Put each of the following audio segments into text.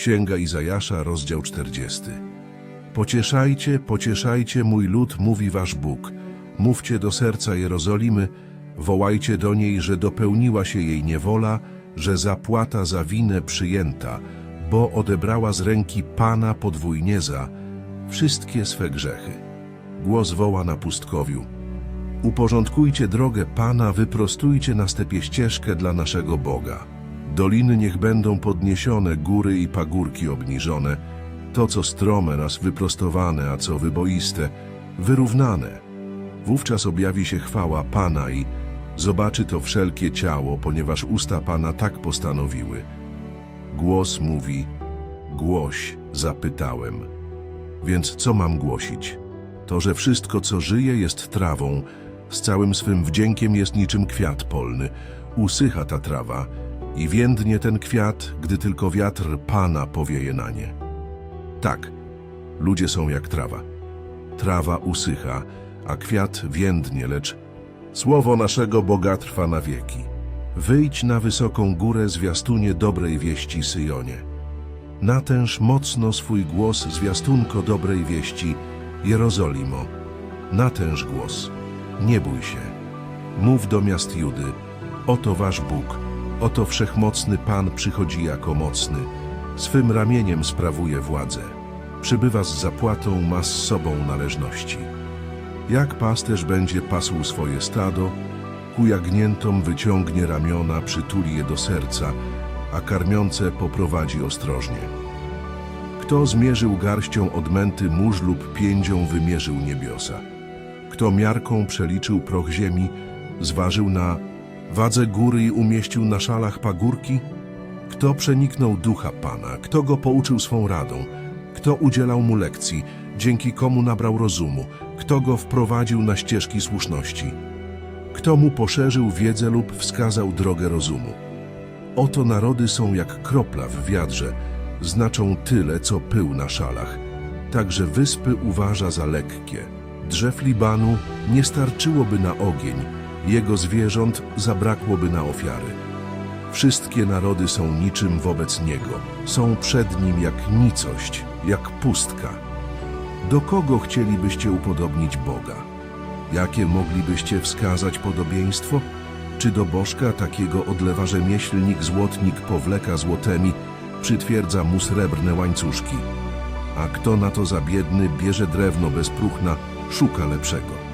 Księga Izajasza, rozdział 40. Pocieszajcie, pocieszajcie mój lud, mówi wasz Bóg. Mówcie do serca Jerozolimy, wołajcie do niej, że dopełniła się jej niewola, że zapłata za winę przyjęta, bo odebrała z ręki Pana podwójnie za wszystkie swe grzechy. Głos woła na pustkowiu. Uporządkujcie drogę Pana, wyprostujcie na stepie ścieżkę dla naszego Boga. Doliny niech będą podniesione, góry i pagórki obniżone. To, co strome, raz wyprostowane, a co wyboiste, wyrównane. Wówczas objawi się chwała Pana i zobaczy to wszelkie ciało, ponieważ usta Pana tak postanowiły. Głos mówi, głoś, zapytałem. Więc co mam głosić? To, że wszystko, co żyje, jest trawą, z całym swym wdziękiem jest niczym kwiat polny. Usycha ta trawa i więdnie ten kwiat, gdy tylko wiatr Pana powieje na nie. Tak, ludzie są jak trawa. Trawa usycha, a kwiat więdnie, lecz słowo naszego Boga trwa na wieki. Wyjdź na wysoką górę zwiastunie dobrej wieści Syjonie. Natęż mocno swój głos zwiastunko dobrej wieści Jerozolimo. Natęż głos. Nie bój się. Mów do miast Judy. Oto wasz Bóg. Oto wszechmocny Pan przychodzi jako mocny. Swym ramieniem sprawuje władzę. Przybywa z zapłatą, ma z sobą należności. Jak pasterz będzie pasł swoje stado, ku jagniętom wyciągnie ramiona, przytuli je do serca, a karmiące poprowadzi ostrożnie. Kto zmierzył garścią odmęty mórz lub piędzią wymierzył niebiosa? Kto miarką przeliczył proch ziemi, zważył na wadze góry umieścił na szalach pagórki? Kto przeniknął ducha Pana? Kto go pouczył swą radą? Kto udzielał mu lekcji? Dzięki komu nabrał rozumu? Kto go wprowadził na ścieżki słuszności? Kto mu poszerzył wiedzę lub wskazał drogę rozumu? Oto narody są jak kropla w wiadrze, znaczą tyle, co pył na szalach. Także wyspy uważa za lekkie. Drzew Libanu nie starczyłoby na ogień, jego zwierząt zabrakłoby na ofiary. Wszystkie narody są niczym wobec niego, są przed nim jak nicość, jak pustka. Do kogo chcielibyście upodobnić Boga? Jakie moglibyście wskazać podobieństwo? Czy do bożka takiego odlewa rzemieślnik, złotnik powleka złotemi, przytwierdza mu srebrne łańcuszki? A kto na to za biedny bierze drewno bez próchna, szuka lepszego.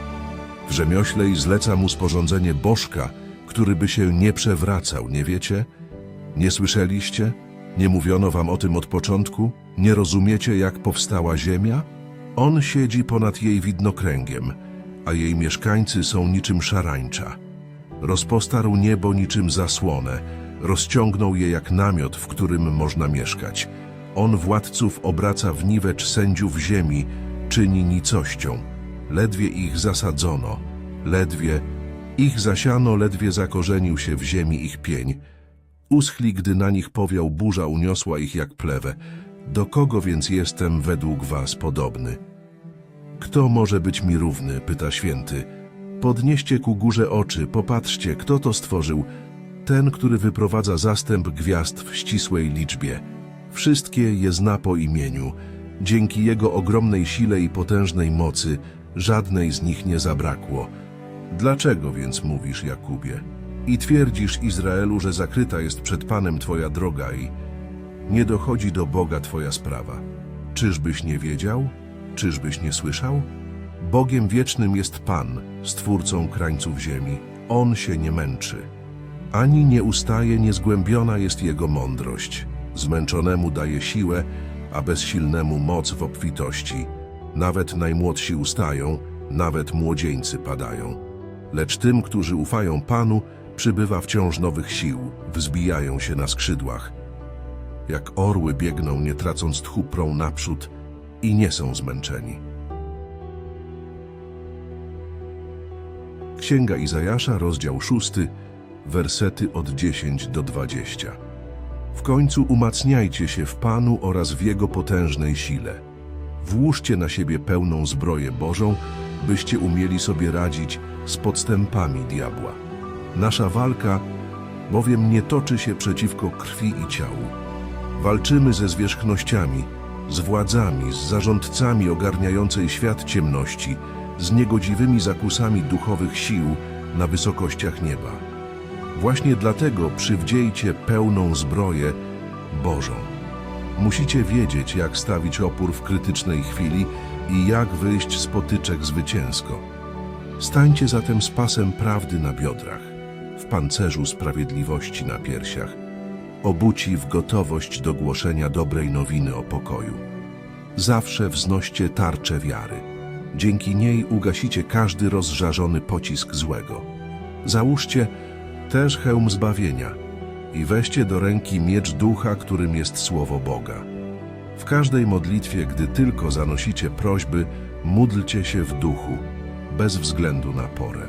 W rzemiośle i zleca mu sporządzenie bożka, który by się nie przewracał, nie wiecie? Nie słyszeliście? Nie mówiono wam o tym od początku? Nie rozumiecie, jak powstała ziemia? On siedzi ponad jej widnokręgiem, a jej mieszkańcy są niczym szarańcza. Rozpostarł niebo niczym zasłonę, rozciągnął je jak namiot, w którym można mieszkać. On władców obraca w niwecz sędziów ziemi, czyni nicością. Ledwie ich zasadzono, ledwie ich zasiano, ledwie zakorzenił się w ziemi ich pień. Uschli, gdy na nich powiał burza, uniosła ich jak plewę. Do kogo więc jestem według was podobny? Kto może być mi równy? pyta święty. Podnieście ku górze oczy, popatrzcie, kto to stworzył. Ten, który wyprowadza zastęp gwiazd w ścisłej liczbie. Wszystkie je zna po imieniu. Dzięki jego ogromnej sile i potężnej mocy żadnej z nich nie zabrakło. Dlaczego więc mówisz, Jakubie? I twierdzisz Izraelu, że zakryta jest przed Panem twoja droga i nie dochodzi do Boga twoja sprawa. Czyżbyś nie wiedział? Czyżbyś nie słyszał? Bogiem wiecznym jest Pan, stwórcą krańców ziemi. On się nie męczy. Ani nie ustaje, niezgłębiona jest Jego mądrość. Zmęczonemu daje siłę, a bezsilnemu moc w obfitości. Nawet najmłodsi ustają, nawet młodzieńcy padają. Lecz tym, którzy ufają Panu, przybywa wciąż nowych sił, wzbijają się na skrzydłach. Jak orły biegną, nie tracąc tchu, prą naprzód i nie są zmęczeni. Księga Izajasza, rozdział 6, wersety od 10 do 20. W końcu umacniajcie się w Panu oraz w Jego potężnej sile. Włóżcie na siebie pełną zbroję Bożą, byście umieli sobie radzić z podstępami diabła. Nasza walka bowiem nie toczy się przeciwko krwi i ciału, Walczymy ze zwierzchnościami, z władzami, z zarządcami ogarniającej świat ciemności, z niegodziwymi zakusami duchowych sił na wysokościach nieba. Właśnie dlatego przywdziejcie pełną zbroję Bożą. Musicie wiedzieć, jak stawić opór w krytycznej chwili i jak wyjść z potyczek zwycięsko. Stańcie zatem z pasem prawdy na biodrach, w pancerzu sprawiedliwości na piersiach, obuci w gotowość do głoszenia dobrej nowiny o pokoju. Zawsze wznoście tarczę wiary. Dzięki niej ugasicie każdy rozżarzony pocisk złego. Załóżcie też hełm zbawienia i weźcie do ręki miecz ducha, którym jest słowo Boga. W każdej modlitwie, gdy tylko zanosicie prośby, módlcie się w duchu, bez względu na porę.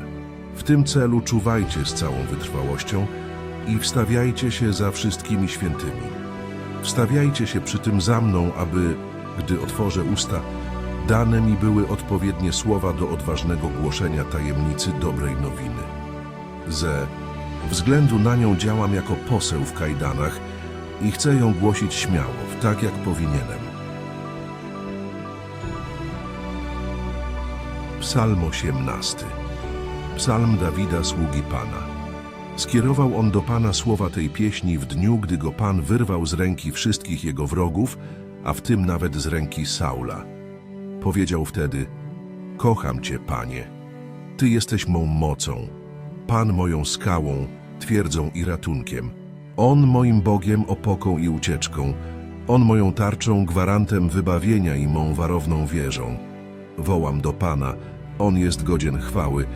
W tym celu czuwajcie z całą wytrwałością i wstawiajcie się za wszystkimi świętymi. Wstawiajcie się przy tym za mną, aby, gdy otworzę usta, dane mi były odpowiednie słowa do odważnego głoszenia tajemnicy dobrej nowiny. Ze względu na nią działam jako poseł w kajdanach i chcę ją głosić śmiało, tak jak powinienem. Psalm 18 Psalm Dawida, sługi Pana. Skierował on do Pana słowa tej pieśni w dniu, gdy go Pan wyrwał z ręki wszystkich jego wrogów, a w tym nawet z ręki Saula. Powiedział wtedy, kocham Cię, Panie. Ty jesteś mą mocą, Pan moją skałą, twierdzą i ratunkiem. On moim Bogiem, opoką i ucieczką. On moją tarczą, gwarantem wybawienia i mą warowną wieżą. Wołam do Pana, On jest godzien chwały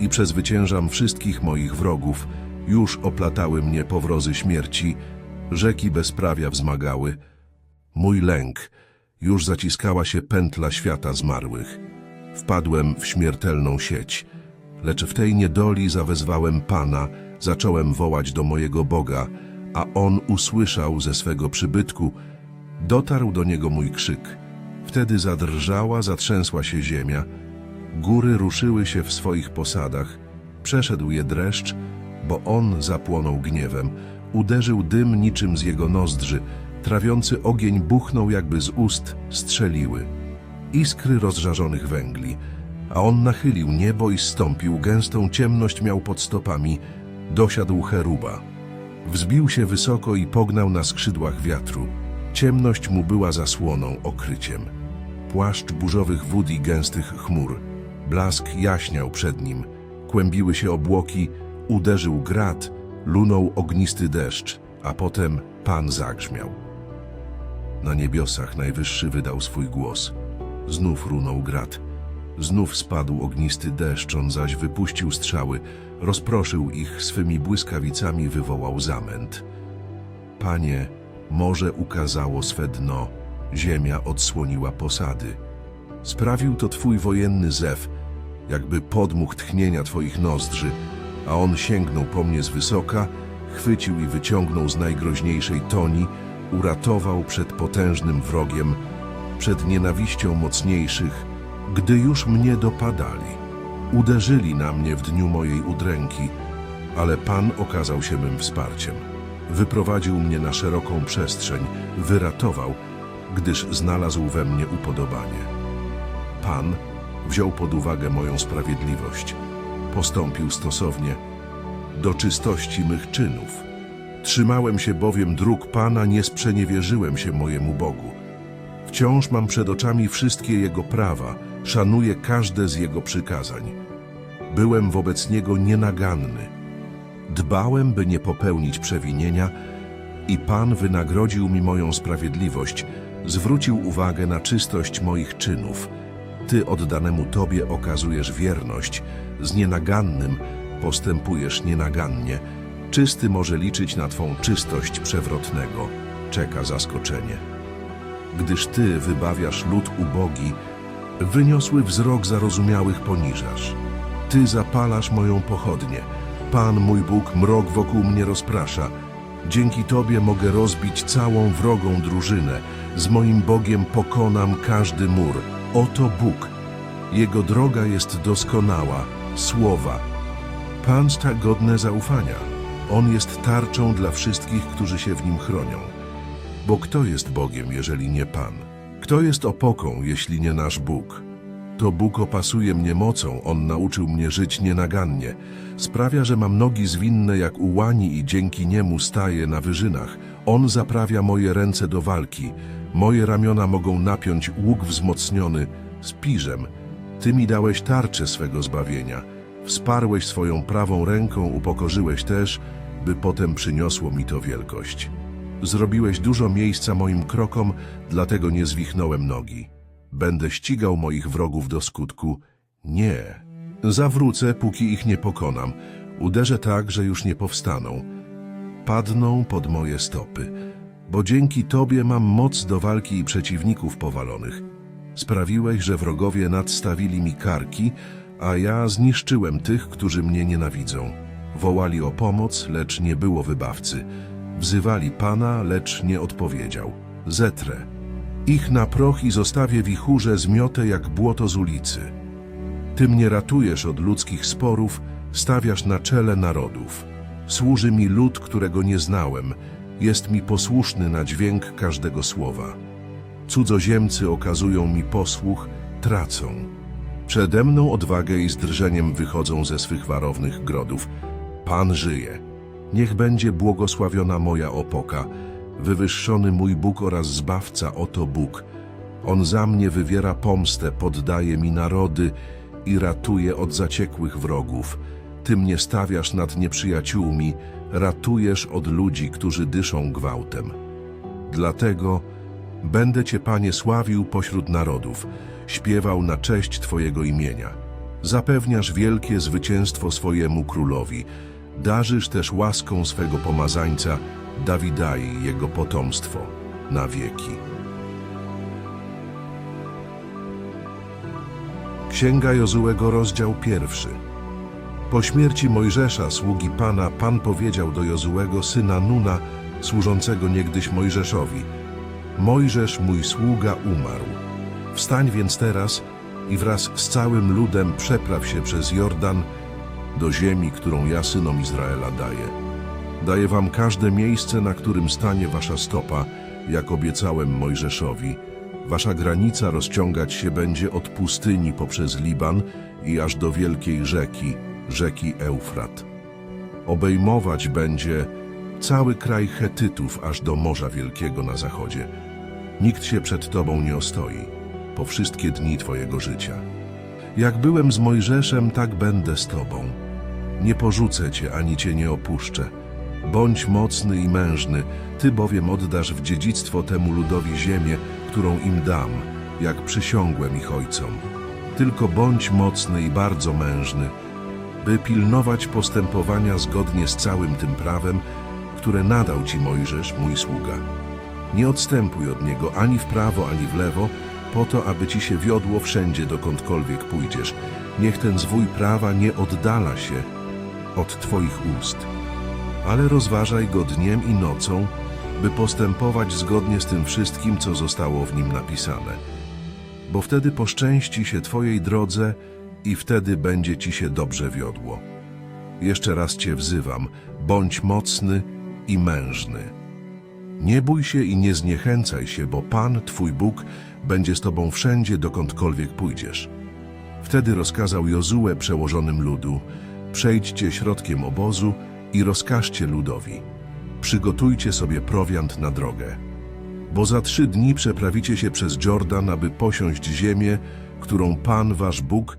i przezwyciężam wszystkich moich wrogów. Już oplatały mnie powrozy śmierci, rzeki bezprawia wzmagały. Mój lęk, już zaciskała się pętla świata zmarłych. Wpadłem w śmiertelną sieć, lecz w tej niedoli zawezwałem Pana, zacząłem wołać do mojego Boga, a On usłyszał ze swego przybytku, dotarł do Niego mój krzyk. Wtedy zadrżała, zatrzęsła się ziemia, góry ruszyły się w swoich posadach, przeszedł je dreszcz, bo On zapłonął gniewem, uderzył dym niczym z Jego nozdrzy, trawiący ogień buchnął jakby z ust, strzeliły. Iskry rozżarzonych węgli, a On nachylił niebo i stąpił, gęstą ciemność miał pod stopami, dosiadł cheruba. Wzbił się wysoko i pognał na skrzydłach wiatru. Ciemność mu była zasłoną, okryciem. Płaszcz burzowych wód i gęstych chmur. Blask jaśniał przed nim. Kłębiły się obłoki, uderzył grat, lunął ognisty deszcz, a potem Pan zagrzmiał. Na niebiosach najwyższy wydał swój głos. Znów runął grat. Znów spadł ognisty deszcz, on zaś wypuścił strzały, rozproszył ich swymi błyskawicami, wywołał zamęt. Panie, morze ukazało swe dno, ziemia odsłoniła posady. Sprawił to Twój wojenny zew, jakby podmuch tchnienia Twoich nozdrzy, a on sięgnął po mnie z wysoka, chwycił i wyciągnął z najgroźniejszej toni, uratował przed potężnym wrogiem, przed nienawiścią mocniejszych, gdy już mnie dopadali. Uderzyli na mnie w dniu mojej udręki, ale Pan okazał się mym wsparciem. Wyprowadził mnie na szeroką przestrzeń, wyratował, gdyż znalazł we mnie upodobanie. Pan wziął pod uwagę moją sprawiedliwość, postąpił stosownie do czystości mych czynów. Trzymałem się bowiem dróg Pana, nie sprzeniewierzyłem się mojemu Bogu. Wciąż mam przed oczami wszystkie Jego prawa, szanuję każde z Jego przykazań. Byłem wobec Niego nienaganny. Dbałem, by nie popełnić przewinienia i Pan wynagrodził mi moją sprawiedliwość, zwrócił uwagę na czystość moich czynów. Ty oddanemu Tobie okazujesz wierność, z nienagannym postępujesz nienagannie. Czysty może liczyć na Twą czystość przewrotnego, czeka zaskoczenie. Gdyż Ty wybawiasz lud ubogi, wyniosły wzrok zarozumiałych poniżasz. Ty zapalasz moją pochodnię. Pan mój Bóg mrok wokół mnie rozprasza. Dzięki Tobie mogę rozbić całą wrogą drużynę. Z moim Bogiem pokonam każdy mur. Oto Bóg. Jego droga jest doskonała. Słowa. Pan tak godne zaufania. On jest tarczą dla wszystkich, którzy się w nim chronią. Bo kto jest Bogiem, jeżeli nie Pan? Kto jest opoką, jeśli nie nasz Bóg? To Bóg opasuje mnie mocą, On nauczył mnie żyć nienagannie. Sprawia, że mam nogi zwinne jak u łani i dzięki Niemu staję na wyżynach. On zaprawia moje ręce do walki. Moje ramiona mogą napiąć łuk wzmocniony z piżem. Ty mi dałeś tarczę swego zbawienia. Wsparłeś swoją prawą ręką, upokorzyłeś też, by potem przyniosło mi to wielkość. Zrobiłeś dużo miejsca moim krokom, dlatego nie zwichnąłem nogi. Będę ścigał moich wrogów do skutku. Nie. Zawrócę, póki ich nie pokonam. Uderzę tak, że już nie powstaną. Padną pod moje stopy. Bo dzięki Tobie mam moc do walki i przeciwników powalonych. Sprawiłeś, że wrogowie nadstawili mi karki, a ja zniszczyłem tych, którzy mnie nienawidzą. Wołali o pomoc, lecz nie było wybawcy. Wzywali Pana, lecz nie odpowiedział. Zetrę. Ich na proch i zostawię wichurze zmiotę jak błoto z ulicy. Ty mnie ratujesz od ludzkich sporów, stawiasz na czele narodów. Służy mi lud, którego nie znałem, jest mi posłuszny na dźwięk każdego słowa. Cudzoziemcy okazują mi posłuch, tracą. Przede mną odwagę i z drżeniem wychodzą ze swych warownych grodów. Pan żyje. Niech będzie błogosławiona moja opoka, wywyższony mój Bóg oraz Zbawca, oto Bóg. On za mnie wywiera pomstę, poddaje mi narody i ratuje od zaciekłych wrogów. Ty mnie stawiasz nad nieprzyjaciółmi, ratujesz od ludzi, którzy dyszą gwałtem. Dlatego będę Cię, Panie, sławił pośród narodów, śpiewał na cześć Twojego imienia. Zapewniasz wielkie zwycięstwo swojemu królowi, darzysz też łaską swego pomazańca Dawida i jego potomstwo na wieki. Księga Jozułego, rozdział pierwszy. Po śmierci Mojżesza, sługi Pana, Pan powiedział do Jozułego, syna Nuna, służącego niegdyś Mojżeszowi, Mojżesz, mój sługa, umarł. Wstań więc teraz i wraz z całym ludem przepraw się przez Jordan do ziemi, którą ja synom Izraela daję. Daję wam każde miejsce, na którym stanie wasza stopa, jak obiecałem Mojżeszowi. Wasza granica rozciągać się będzie od pustyni poprzez Liban i aż do wielkiej rzeki, rzeki Eufrat. Obejmować będzie cały kraj Chetytów aż do Morza Wielkiego na zachodzie. Nikt się przed Tobą nie ostoi, po wszystkie dni Twojego życia. Jak byłem z Mojżeszem, tak będę z Tobą. Nie porzucę Cię, ani Cię nie opuszczę. Bądź mocny i mężny, Ty bowiem oddasz w dziedzictwo temu ludowi ziemię, którą im dam, jak przysiągłem ich ojcom. Tylko bądź mocny i bardzo mężny, by pilnować postępowania zgodnie z całym tym prawem, które nadał Ci Mojżesz, mój sługa. Nie odstępuj od niego ani w prawo, ani w lewo, po to, aby Ci się wiodło wszędzie, dokądkolwiek pójdziesz. Niech ten zwój prawa nie oddala się od Twoich ust. Ale rozważaj go dniem i nocą, by postępować zgodnie z tym wszystkim, co zostało w nim napisane. Bo wtedy poszczęści się Twojej drodze i wtedy będzie Ci się dobrze wiodło. Jeszcze raz Cię wzywam, bądź mocny i mężny. Nie bój się i nie zniechęcaj się, bo Pan, Twój Bóg, będzie z Tobą wszędzie, dokądkolwiek pójdziesz. Wtedy rozkazał Jozue przełożonym ludu, przejdźcie środkiem obozu i rozkażcie ludowi. Przygotujcie sobie prowiant na drogę. Bo za trzy dni przeprawicie się przez Jordan, aby posiąść ziemię, którą Pan, Wasz Bóg,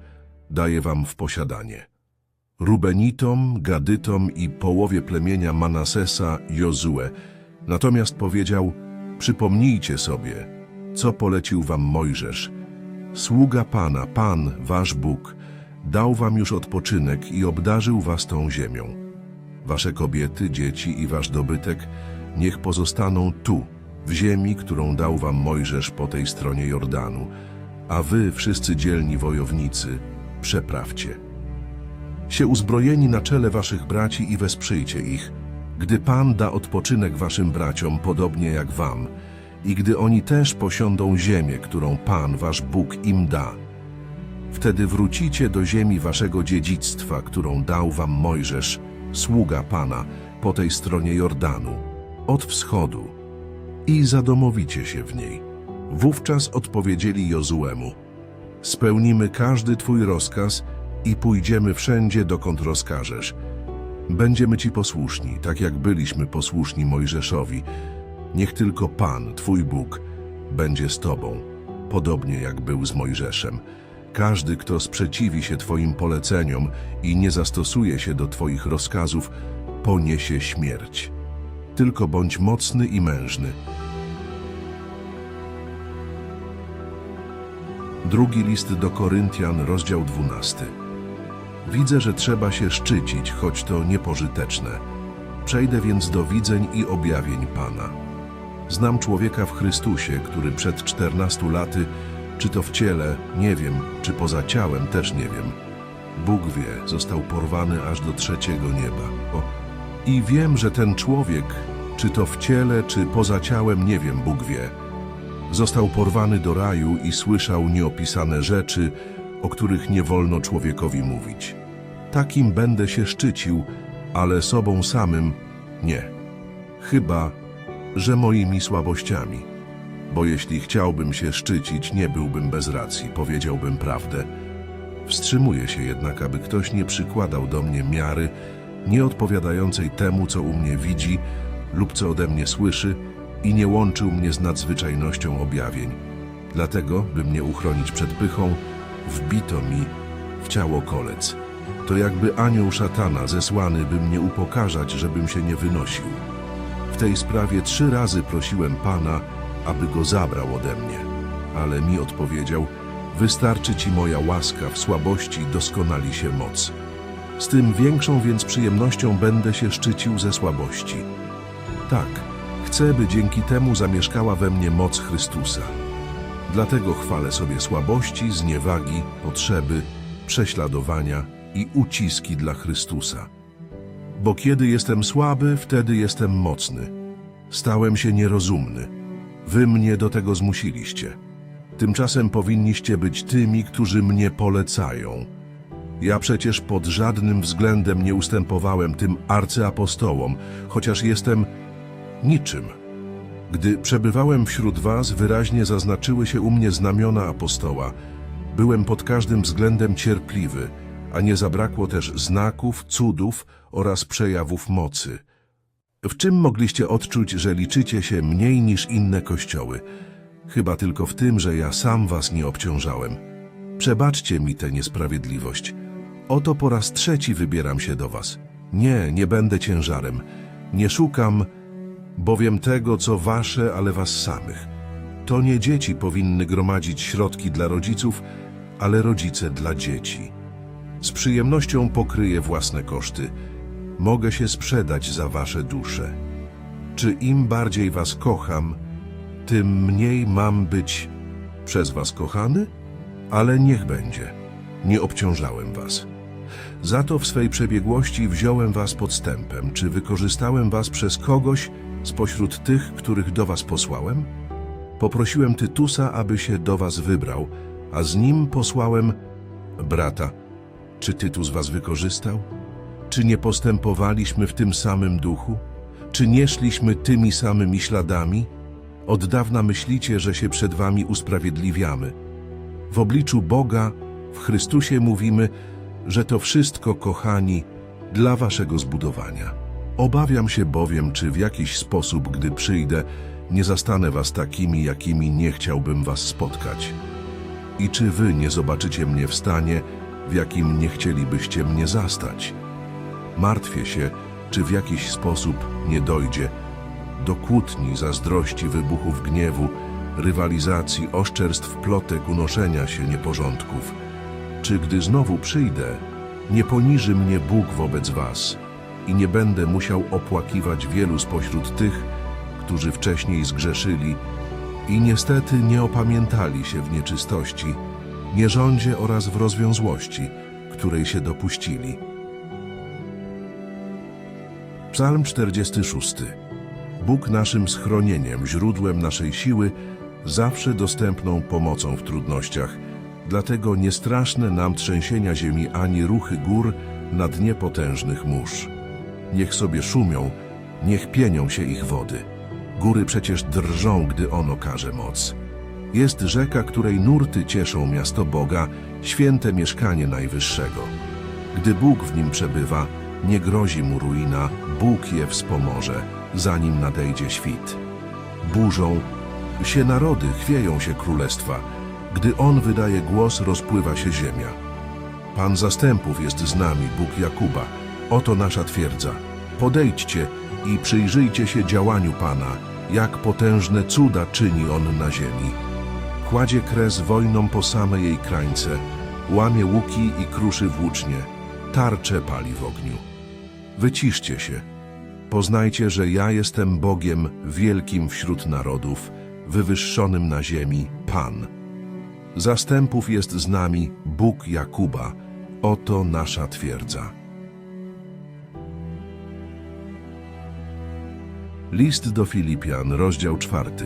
daje Wam w posiadanie. Rubenitom, Gadytom i połowie plemienia Manasesa Jozue. Natomiast powiedział, przypomnijcie sobie, co polecił wam Mojżesz. Sługa Pana, Pan, wasz Bóg, dał wam już odpoczynek i obdarzył was tą ziemią. Wasze kobiety, dzieci i wasz dobytek niech pozostaną tu, w ziemi, którą dał wam Mojżesz po tej stronie Jordanu, a wy, wszyscy dzielni wojownicy, przeprawcie się uzbrojeni na czele waszych braci i wesprzyjcie ich, gdy Pan da odpoczynek waszym braciom, podobnie jak wam, i gdy oni też posiądą ziemię, którą Pan, wasz Bóg, im da. Wtedy wrócicie do ziemi waszego dziedzictwa, którą dał wam Mojżesz, sługa Pana, po tej stronie Jordanu, od wschodu. i zadomowicie się w niej. Wówczas odpowiedzieli Jozuemu, spełnimy każdy Twój rozkaz i pójdziemy wszędzie, dokąd rozkażesz. Będziemy Ci posłuszni, tak jak byliśmy posłuszni Mojżeszowi. Niech tylko Pan, Twój Bóg, będzie z Tobą, podobnie jak był z Mojżeszem. Każdy, kto sprzeciwi się Twoim poleceniom i nie zastosuje się do Twoich rozkazów, poniesie śmierć. Tylko bądź mocny i mężny. Drugi list do Koryntian, rozdział 12. Widzę, że trzeba się szczycić, choć to niepożyteczne. Przejdę więc do widzeń i objawień Pana. Znam człowieka w Chrystusie, który przed 14 laty, czy to w ciele, nie wiem, czy poza ciałem, też nie wiem. Bóg wie, został porwany aż do trzeciego nieba. O, I wiem, że ten człowiek, czy to w ciele, czy poza ciałem, nie wiem, Bóg wie. Został porwany do raju i słyszał nieopisane rzeczy, o których nie wolno człowiekowi mówić. Takim będę się szczycił, ale sobą samym nie. Chyba, że moimi słabościami. Bo jeśli chciałbym się szczycić, nie byłbym bez racji, powiedziałbym prawdę. Wstrzymuję się jednak, aby ktoś nie przykładał do mnie miary nieodpowiadającej temu, co u mnie widzi lub co ode mnie słyszy i nie łączył mnie z nadzwyczajnością objawień. Dlatego, by mnie uchronić przed pychą, wbito mi w ciało kolec. To jakby anioł szatana zesłany, by mnie upokarzać, żebym się nie wynosił. W tej sprawie trzy razy prosiłem Pana, aby go zabrał ode mnie, ale mi odpowiedział, wystarczy Ci moja łaska, w słabości doskonali się moc. Z tym większą więc przyjemnością będę się szczycił ze słabości. Tak, chcę, by dzięki temu zamieszkała we mnie moc Chrystusa. Dlatego chwalę sobie słabości, zniewagi, potrzeby, prześladowania i uciski dla Chrystusa. Bo kiedy jestem słaby, wtedy jestem mocny. Stałem się nierozumny. Wy mnie do tego zmusiliście. Tymczasem powinniście być tymi, którzy mnie polecają. Ja przecież pod żadnym względem nie ustępowałem tym arcyapostołom, chociaż jestem niczym. Gdy przebywałem wśród was, wyraźnie zaznaczyły się u mnie znamiona apostoła. Byłem pod każdym względem cierpliwy, a nie zabrakło też znaków, cudów oraz przejawów mocy. W czym mogliście odczuć, że liczycie się mniej niż inne kościoły? Chyba tylko w tym, że ja sam was nie obciążałem. Przebaczcie mi tę niesprawiedliwość. Oto po raz trzeci wybieram się do was. Nie, nie będę ciężarem. Nie szukam bowiem tego, co wasze, ale was samych. To nie dzieci powinny gromadzić środki dla rodziców, ale rodzice dla dzieci. Z przyjemnością pokryję własne koszty. Mogę się sprzedać za wasze dusze. Czy im bardziej was kocham, tym mniej mam być przez was kochany? Ale niech będzie. Nie obciążałem was. Za to w swej przebiegłości wziąłem was podstępem. Czy wykorzystałem was przez kogoś spośród tych, których do was posłałem? Poprosiłem Tytusa, aby się do was wybrał, a z nim posłałem brata. Czy Tytus was wykorzystał? Czy nie postępowaliśmy w tym samym duchu? Czy nie szliśmy tymi samymi śladami? Od dawna myślicie, że się przed wami usprawiedliwiamy. W obliczu Boga, w Chrystusie mówimy, że to wszystko, kochani, dla waszego zbudowania. Obawiam się bowiem, czy w jakiś sposób, gdy przyjdę, nie zastanę was takimi, jakimi nie chciałbym was spotkać. I czy wy nie zobaczycie mnie w stanie, w jakim nie chcielibyście mnie zastać? Martwię się, czy w jakiś sposób nie dojdzie do kłótni, zazdrości, wybuchów gniewu, rywalizacji, oszczerstw, plotek, unoszenia się nieporządków. Czy gdy znowu przyjdę, nie poniży mnie Bóg wobec was i nie będę musiał opłakiwać wielu spośród tych, którzy wcześniej zgrzeszyli i niestety nie opamiętali się w nieczystości, nierządzie oraz w rozwiązłości, której się dopuścili. Psalm 46. Bóg naszym schronieniem, źródłem naszej siły, zawsze dostępną pomocą w trudnościach. Dlatego nie straszne nam trzęsienia ziemi ani ruchy gór na dnie potężnych mórz. Niech sobie szumią, niech pienią się ich wody. Góry przecież drżą, gdy On okaże moc. Jest rzeka, której nurty cieszą miasto Boga, święte mieszkanie Najwyższego. Gdy Bóg w nim przebywa, nie grozi mu ruina, Bóg je wspomoże, zanim nadejdzie świt. Burzą się narody, chwieją się królestwa. Gdy On wydaje głos, rozpływa się ziemia. Pan zastępów jest z nami, Bóg Jakuba. Oto nasza twierdza. Podejdźcie i przyjrzyjcie się działaniu Pana, jak potężne cuda czyni On na ziemi. Kładzie kres wojną po same jej krańce, łamie łuki i kruszy włócznie, tarcze pali w ogniu. Wyciszcie się. Poznajcie, że ja jestem Bogiem wielkim wśród narodów, wywyższonym na ziemi, Pan. Zastępów jest z nami Bóg Jakuba. Oto nasza twierdza. List do Filipian, rozdział czwarty.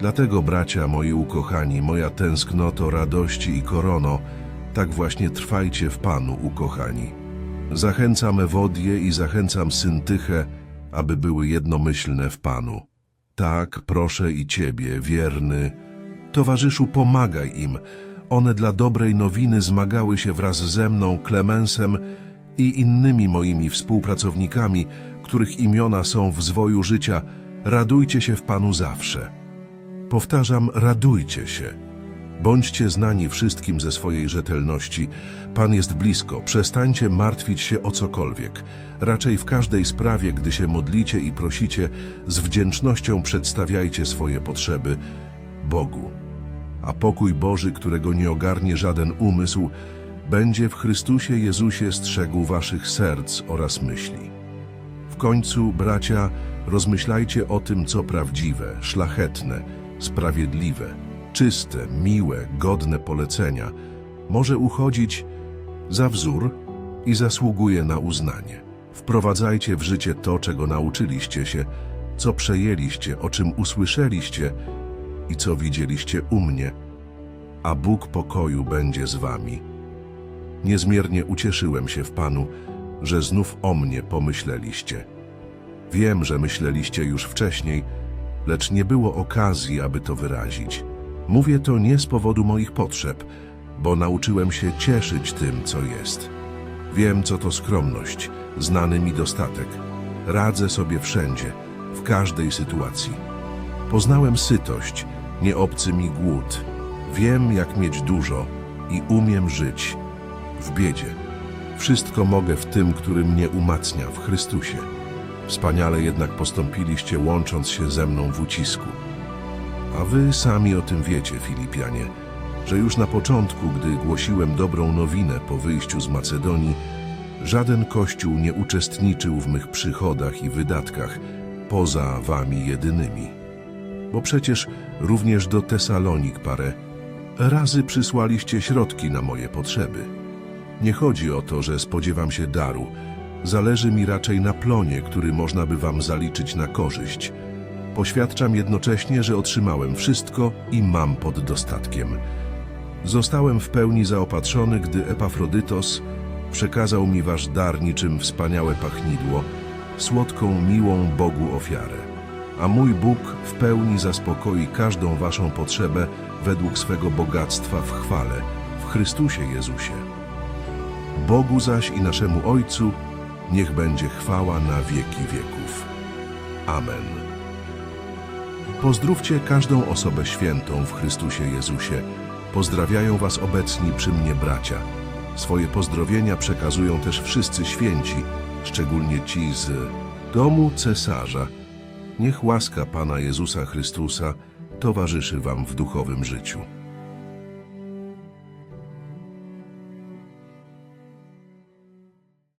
Dlatego, bracia moi ukochani, moja tęsknoto, radości i korono, tak właśnie trwajcie w Panu, ukochani. Zachęcam Ewodię i zachęcam Syntychę, aby były jednomyślne w Panu. Tak, proszę i Ciebie, wierny, towarzyszu, pomagaj im. One dla dobrej nowiny zmagały się wraz ze mną, Klemensem i innymi moimi współpracownikami, których imiona są w zwoju życia. Radujcie się w Panu zawsze. Powtarzam, radujcie się. Bądźcie znani wszystkim ze swojej rzetelności. Pan jest blisko. Przestańcie martwić się o cokolwiek. Raczej w każdej sprawie, gdy się modlicie i prosicie, z wdzięcznością przedstawiajcie swoje potrzeby Bogu. A pokój Boży, którego nie ogarnie żaden umysł, będzie w Chrystusie Jezusie strzegł waszych serc oraz myśli. W końcu, bracia, rozmyślajcie o tym, co prawdziwe, szlachetne, sprawiedliwe, czyste, miłe, godne polecenia, może uchodzić za wzór i zasługuje na uznanie. Wprowadzajcie w życie to, czego nauczyliście się, co przejęliście, o czym usłyszeliście i co widzieliście u mnie, a Bóg pokoju będzie z wami. Niezmiernie ucieszyłem się w Panu, że znów o mnie pomyśleliście. Wiem, że myśleliście już wcześniej, lecz nie było okazji, aby to wyrazić. Mówię to nie z powodu moich potrzeb, bo nauczyłem się cieszyć tym, co jest. Wiem, co to skromność, znany mi dostatek. Radzę sobie wszędzie, w każdej sytuacji. Poznałem sytość, nie obcy mi głód. Wiem, jak mieć dużo i umiem żyć w biedzie. Wszystko mogę w tym, który mnie umacnia w Chrystusie. Wspaniale jednak postąpiliście, łącząc się ze mną w ucisku. A wy sami o tym wiecie, Filipianie, że już na początku, gdy głosiłem dobrą nowinę po wyjściu z Macedonii, żaden kościół nie uczestniczył w mych przychodach i wydatkach, poza wami jedynymi. Bo przecież również do Tesalonik parę razy przysłaliście środki na moje potrzeby. Nie chodzi o to, że spodziewam się daru. Zależy mi raczej na plonie, który można by wam zaliczyć na korzyść. Poświadczam jednocześnie, że otrzymałem wszystko i mam pod dostatkiem. Zostałem w pełni zaopatrzony, gdy Epafrodytos przekazał mi wasz dar niczym wspaniałe pachnidło, słodką, miłą Bogu ofiarę. A mój Bóg w pełni zaspokoi każdą waszą potrzebę według swego bogactwa w chwale, w Chrystusie Jezusie. Bogu zaś i naszemu Ojcu niech będzie chwała na wieki wieków. Amen. Pozdrówcie każdą osobę świętą w Chrystusie Jezusie. Pozdrawiają Was obecni przy mnie bracia. Swoje pozdrowienia przekazują też wszyscy święci, szczególnie ci z domu cesarza. Niech łaska Pana Jezusa Chrystusa towarzyszy Wam w duchowym życiu.